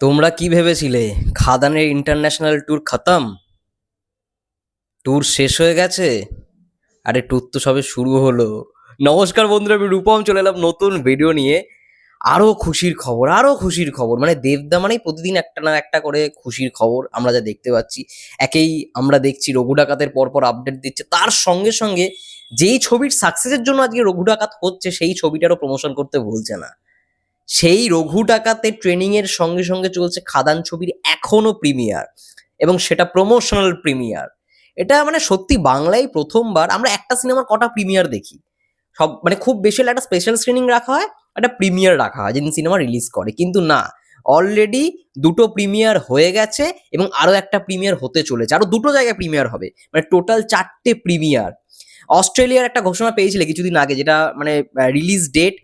তোমরা কি ভেবেছিলে? খাদানের ইন্টারন্যাশনাল ট্যুর খতম? ট্যুর শেষ হয়ে গেছে? আরে ট্যুর তো সবে শুরু হলো। নমস্কার বন্ধুরা, আমি রূপম, চলে এলাম নতুন ভিডিও নিয়ে। আরও খুশির খবর আরও খুশির খবর। মানে দেবদা মানেই প্রতিদিন একটা না একটা করে খুশির খবর আমরা যা দেখতে পাচ্ছি। একেই আমরা দেখছি, রঘু ডাকাতের পরপর আপডেট দিচ্ছে। তার সঙ্গে সঙ্গে যেই ছবির সাকসেসের জন্য আজকে রঘু ডাকাত হচ্ছে, সেই ছবিটারও প্রমোশন করতে ভুলছে না। সেই রঘু ডাকাতে ট্রেনিং এর সঙ্গে সঙ্গে চলছে খাদান ছবির এখনও প্রিমিয়ার এবং সেটা প্রমোশনাল প্রিমিয়ার এটা মানে সত্যি বাংলায় প্রথমবার আমরা একটা সিনেমার কটা প্রিমিয়ার দেখি। সব মানে খুব বেশি একটা স্পেশাল স্ক্রিনিং রাখা হয়, একটা প্রিমিয়ার রাখা হয়, যেদিন সিনেমা রিলিজ করে। কিন্তু না অলরেডি দুটো প্রিমিয়ার হয়ে গেছে এবং আরও একটা প্রিমিয়ার হতে চলেছে। আরও দুটো জায়গায় প্রিমিয়ার হবে। মানে টোটাল চারটে প্রিমিয়ার অস্ট্রেলিয়ার একটা ঘোষণা পেয়েছিলে কিছুদিন আগে, যেটা মানে রিলিজ ডেট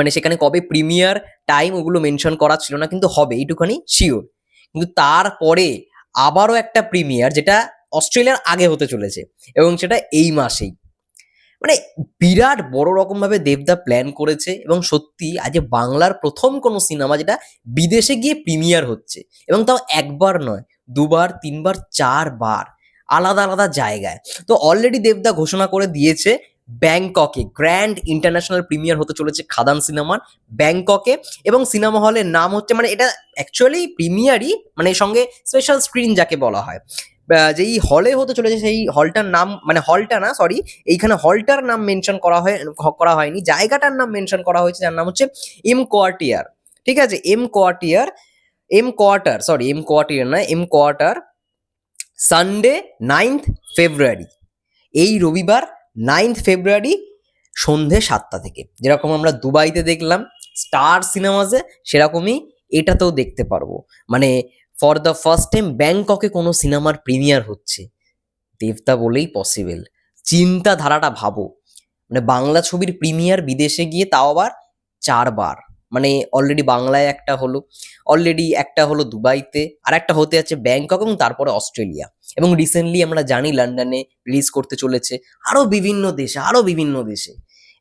মানে সেখানে কবে প্রিমিয়ার টাইম ওগুলো মেনশন করা ছিল না, কিন্তু হবে, এইটুখানি শিওর কিন্তু তারপরে আবারও একটা প্রিমিয়ার যেটা অস্ট্রেলিয়ার আগে হতে চলেছে, এবং সেটা এই মাসেই। মানে বিরাট বড় রকমভাবে দেবদা প্ল্যান করেছে, এবং সত্যি আজ বাংলার প্রথম কোনো সিনেমা যেটা বিদেশে গিয়ে প্রিমিয়ার হচ্ছে, এবং তাও একবার নয়, দুবার, তিনবার, চারবার, আলাদা আলাদা জায়গায়। তো অলরেডি দেবদা ঘোষণা করে দিয়েছে ব্যাংককে, গ্র্যান্ড ইন্টারন্যাশনাল প্রিমিয়ার হতে চলেছে খাদান সিনেমার ব্যাংককে এবং সিনেমা হলের নাম হচ্ছে মানে এটা অ্যাকচুয়ালি প্রিমিয়ারই মানে সঙ্গে স্পেশাল স্ক্রিন যাকে বলা হয়। যেই হলে হতে চলেছে, সেই হলটার নাম মানে হলটা না সরি এইখানে হলটার নাম মেনশন করা হয়, করা হয়নি, জায়গাটার নাম মেনশন করা হয়েছে, যার নাম হচ্ছে এম কোয়ার্টিয়ার ঠিক আছে M quartier M quarter sorry M quartier না M quarter Sunday ninth February এই রবিবার নাইন্থ ফেব্রুয়ারি সন্ধে সাতটা থেকে। যেরকম আমরা দুবাইতে দেখলাম, স্টার সিনেমাসে সেরকমই এটাতেও দেখতে পারব। মানে ফর দ্য ফার্স্ট টাইম ব্যাংককে কোনো সিনেমার প্রিমিয়ার হচ্ছে। দেবতা বলেই পসিবল চিন্তাধারাটা ভাবো। মানে বাংলা ছবির প্রিমিয়ার বিদেশে গিয়ে তাও আবার চারবার। মানে অলরেডি বাংলায় একটা হলো অলরেডি একটা হলো দুবাইতে, আর একটা হতে যাচ্ছে ব্যাংকক এবং তারপরে অস্ট্রেলিয়া। এবং রিসেন্টলি আমরা জানি লন্ডনে রিলিজ করতে চলেছে আরও বিভিন্ন দেশে আরও বিভিন্ন দেশে।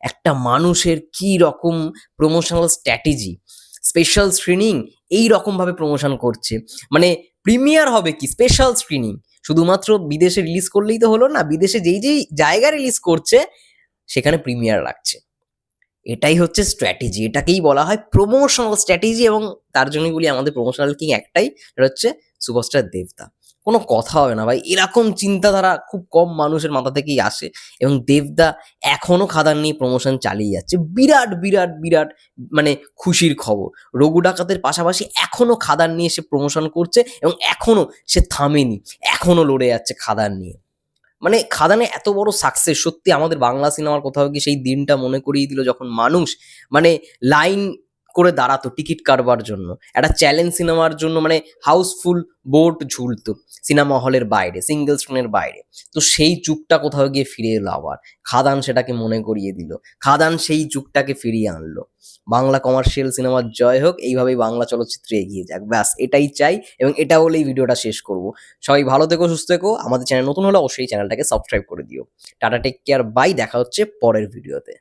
একটা মানুষের কি রকম প্রমোশনাল স্ট্র্যাটেজি স্পেশাল স্ক্রিনিং এই রকমভাবে প্রমোশন করছে। মানে প্রিমিয়ার হবে কি? স্পেশাল স্ক্রিনিং শুধুমাত্র বিদেশে রিলিজ করলেই তো হলো না, বিদেশে যেই যেই জায়গা রিলিজ করছে, সেখানে প্রিমিয়ার রাখছে। এটাই হচ্ছে স্ট্র্যাটেজি এটাকেই বলা হয় প্রমোশনাল স্ট্র্যাটেজি এবং তার জন্যই বলি আমাদের প্রমোশনাল কিং একটাই, সেটা হচ্ছে সুপারস্টার দেবদা কোনো কথা হবে না ভাই, এরকম চিন্তাধারা খুব কম মানুষের মাথা থেকেই আসে এবং দেবদা এখনও খাদান নিয়ে প্রমোশন চালিয়ে যাচ্ছে। বিরাট বিরাট বিরাট মানে খুশির খবর। রঘু ডাকাতের পাশাপাশি এখনও খাদান নিয়ে সে প্রমোশন করছে এবং এখনও সে থামেনি, এখনও লড়ে যাচ্ছে খাদান নিয়ে। মানে খাদানে এত বড় সাকসেস সত্যি আমাদের বাংলা সিনেমার কোথাও কি সেই দিনটা মনে করিয়ে দিল যখন মানুষ। মানে লাইন করে দাঁড়াতো টিকিট কাটবার জন্য। একটা চ্যালেঞ্জ সিনেমার জন্য মানে হাউসফুল বোট ঝুলতো সিনেমা হলের বাইরে সিঙ্গেল স্ক্রিনের বাইরে। তো সেই যুগটা কোথাও গিয়ে ফিরে এলো আবার। খাদান সেটাকে মনে করিয়ে দিল। খাদান সেই যুগটাকে ফিরিয়ে আনলো। বাংলা কমার্শিয়াল সিনেমার জয় হোক, এইভাবেই বাংলা চলচ্চিত্রে এগিয়ে যাক। ব্যাস, এটাই চাই এবং এটা হলেই ভিডিওটা শেষ করব। সবাই ভালো থেকো, সুস্থ থেকো। আমাদের চ্যানেল নতুন হলে অবশ্যই চ্যানেলটাকে সাবস্ক্রাইব করে দিও। টাটা টেক কেয়ার বাই দেখা হচ্ছে পরের ভিডিওতে